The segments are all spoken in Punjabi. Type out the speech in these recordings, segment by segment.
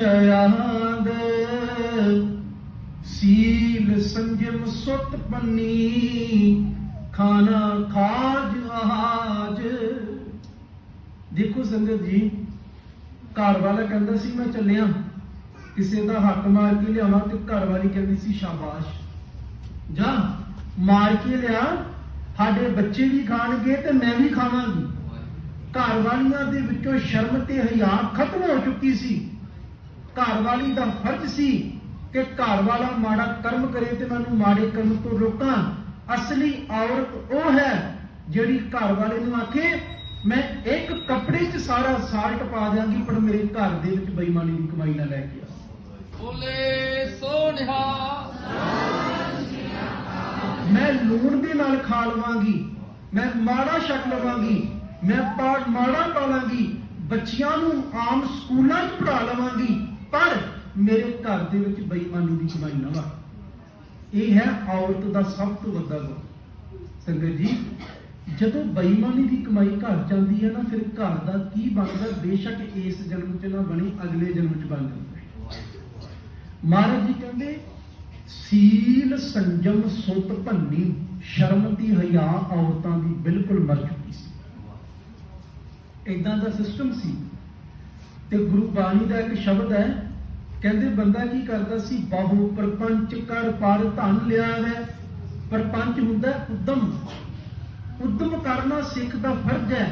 ਯਾਦ ਸੀਲ ਸੰਜਮ ਸੁਤ ਪੰਨੀ, ਖਾਣਾ ਖਾਜ ਆਜ ਦੇਖੋ ਸੰਗਤ ਜੀ, ਘਰ ਵਾਲਾ ਕਹਿੰਦਾ ਸੀ, ਮੈਂ ਚੱਲਿਆ। ਕਿਸੇ ਦਾ ਹੱਕ ਮਾਰ ਕੇ ਲਿਆਵਾਂ ਤੇ ਘਰ ਵਾਲੀ ਕਹਿੰਦੀ ਸੀ, ਸ਼ਾਬਾਸ਼। ਜਾ, ਮਾਰ ਕੇ ਲਿਆ। ਸਾਡੇ ਬੱਚੇ ਵੀ ਖਾਣਗੇ ਤੇ ਮੈਂ ਵੀ ਖਾਵਾਂਗੀ। ਘਰ ਵਾਲੀਆਂ ਦੇ ਵਿੱਚੋਂ ਸ਼ਰਮ ਤੇ ਹਿਆ ਖਤਮ ਹੋ ਚੁੱਕੀ ਸੀ। ਘਰ ਵਾਲੀ ਦਾ ਫਰਜ਼ ਸੀ ਕਿ ਘਰ ਵਾਲਾ ਮਾੜਾ ਕਰਮ ਕਰੇ ਤੇ ਮੈਨੂੰ ਮਾੜੇ ਕਰਮ ਤੋਂ ਰੋਕਾਂ। ਅਸਲੀ ਔਰਤ ਉਹ ਹੈ ਜਿਹੜੀ ਘਰ ਵਾਲੇ ਨੂੰ ਆਖੇ ਮੈਂ ਇੱਕ ਕੱਪੜੇ 'ਚ ਸਾਰਾ ਸਾਲਟ ਪਾ ਦਿਆਂਗੀ ਪਰ ਮੇਰੇ ਘਰ ਦੇ ਵਿੱਚ ਬੇਈਮਾਨੀ ਦੀ ਕਮਾਈ ਨਾ ਲੈ ਕੇ ਆ। ਬੋਲੇ ਸੋਨਿਹਾ ਮੈਂ ਲੂਣ ਦੇ ਨਾਲ ਖਾ ਲਵਾਂਗੀ ਮੈਂ ਮਾੜਾ ਛਕ ਲਵਾਂਗੀ ਮੈਂ ਪਾ- ਮਾੜਾ ਪਾਲਾਂਗੀ ਬੱਚਿਆਂ ਨੂੰ ਆਮ ਸਕੂਲਾਂ 'ਚ ਪੜ੍ਹਾ ਲਵਾਂਗੀ ਮੇਰੇ ਘਰ ਦੇ ਵਿੱਚ ਬੇਈਮਾਨੀ ਦੀ ਕਮਾਈ ਨਾ ਵਾ ਇਹ ਹੈ ਔਰਤ ਦਾ ਸਭ ਤੋਂ ਵੱਡਾ ਗੁਣ। ਸੰਗਤ ਜੀ, ਜਦੋਂ ਬੇਈਮਾਨੀ ਦੀ ਕਮਾਈ ਘਰ ਜਾਂਦੀ ਹੈ ਨਾ, ਫਿਰ ਘਰ ਦਾ ਕੀ ਬਣਦਾ? ਬੇਸ਼ੱਕ ਇਸ ਜਨਮ 'ਚ ਨਾ ਬਣੀ, ਅਗਲੇ ਜਨਮ 'ਚ ਬਣ ਜਾਂਦਾ ਮਹਾਰਾਜ ਜੀ ਕਹਿੰਦੇ, ਸੀਲ ਸੰਜਮ ਸੁਤ ਭੰਨੀ, ਸ਼ਰਮ ਦੀ ਹਯਾ ਔਰਤਾਂ ਦੀ ਬਿਲਕੁਲ ਮਰ ਚੁੱਕੀ ਸੀ। ਇਦਾਂ ਦਾ ਸਿਸਟਮ ਸੀ। ਤੇ ਗੁਰੂ ਬਾਣੀ ਦਾ ਇੱਕ ਸ਼ਬਦ ਹੈ ਕਹਿੰਦੇ ਬੰਦਾ ਕੀ ਕਰਦਾ ਸੀ? ਬਾਹੂ ਪਰਪੰਚ ਕਰ ਪਰ ਧਨ ਲਿਆਵੇ ਪਰਪੰਚ ਹੁੰਦਾ ਉਦਮ। ਉਦਮ ਕਰਨਾ ਸਿੱਖ ਦਾ ਫਰਜ਼ ਹੈ,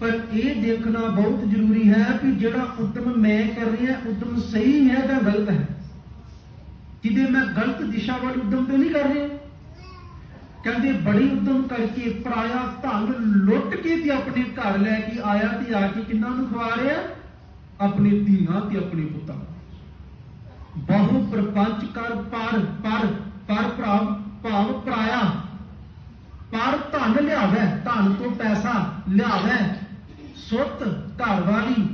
ਪਰ ਇਹ ਦੇਖਣਾ ਬਹੁਤ ਜ਼ਰੂਰੀ ਹੈ ਕਿ ਜਿਹੜਾ ਉਦਮ ਮੈਂ ਕਰ ਰਿਹਾ ਉਦਮ ਸਹੀ ਹੈ ਜਾਂ ਗਲਤ ਹੈ। ਕਿਤੇ ਮੈਂ ਗਲਤ ਦਿਸ਼ਾ ਵੱਲ ਉਦਮ ਤੇ ਨਹੀਂ ਕਰ ਰਿਹਾ? ਕਹਿੰਦੇ ਬੜੀ ਉਦਮ ਕਰਕੇ ਪਰਾਇਆ ਧਨ ਲੁੱਟ ਕੇ ਤੇ ਆਪਣੇ ਘਰ ਲੈ ਕੇ ਆਇਆ ਤੇ ਆ ਕੇ ਕਿੰਨਾ ਨੂੰ ਖਵਾ ਰਿਹਾ? ਆਪਣੇ ਧੀਆਂ ਤੇ ਆਪਣੇ ਪੁੱਤਾਂ ਬਹੁ ਪ੍ਰਪੰਚ ਕਰ ਪਰ ਪਰ ਪਰ ਭਾਵ ਭਾਵ ਪਰਾਇਆ। ਪਰ ਧਨ ਲਿਆਵੇ, ਧਨ ਤੋਂ ਪੈਸਾ ਲਿਆਵੇ। ਸੁੱਤ ਘਰ ਵਾਲੀ,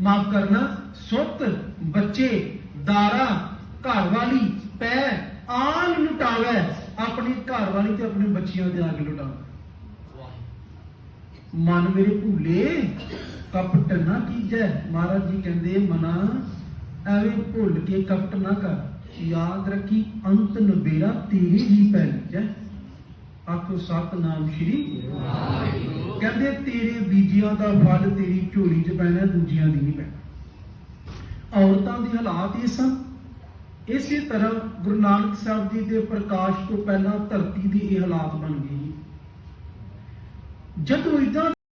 ਮਾਫ ਕਰਨਾ, ਸੁੱਤ ਬੱਚੇ, ਦਾਰਾ, ਘਰ ਵਾਲੀ, ਪੈ ਆਨ ਲੁਟਾਵੇ। ਆਪਣੀ ਘਰ ਵਾਲੀ ਤੇ ਆਪਣੇ ਬੱਚਿਆਂ ਦੇ ਆਗ ਲੁਟਾਵੇ ਮਨ ਮੇਰੇ ਭੂਲੇ, ਕਪਟ ਨਾ ਕੀਜੈ। ਮਹਾਰਾਜ ਜੀ ਕਹਿੰਦੇ, ਮਨਾ ਐਵੇਂ ਭੁੱਲ ਕੇ ਕਪਟ ਨਾ ਕਰ। ਯਾਦ ਰੱਖੀ ਅੰਤ ਨਵੇਰਾ ਤੇਰੀ ਹੀ ਪੈਣੀ ਜੈ ਆਖੋ ਸਤਨਾਮ ਸ਼੍ਰੀ ਕਹਿੰਦੇ ਤੇਰੇ ਬੀਜਿਆਂ ਦਾ ਫਲ ਤੇਰੀ ਝੋਲੀ 'ਚ ਪੈਣਾ, ਦੂਜਿਆਂ ਦੀ ਨਹੀਂ ਪੈਣਾ। ਔਰਤਾਂ ਦੇ ਹਾਲਾਤ ਇਹ ਸਨ। ਇਸੇ ਤਰ੍ਹਾਂ ਗੁਰੂ ਨਾਨਕ ਸਾਹਿਬ ਜੀ ਦੇ ਪ੍ਰਕਾਸ਼ ਤੋਂ ਪਹਿਲਾਂ ਧਰਤੀ ਦੀ ਇਹ ਹਾਲਾਤ ਬਣ ਗਈ ਜਦੋਂ ਇਦਾਂ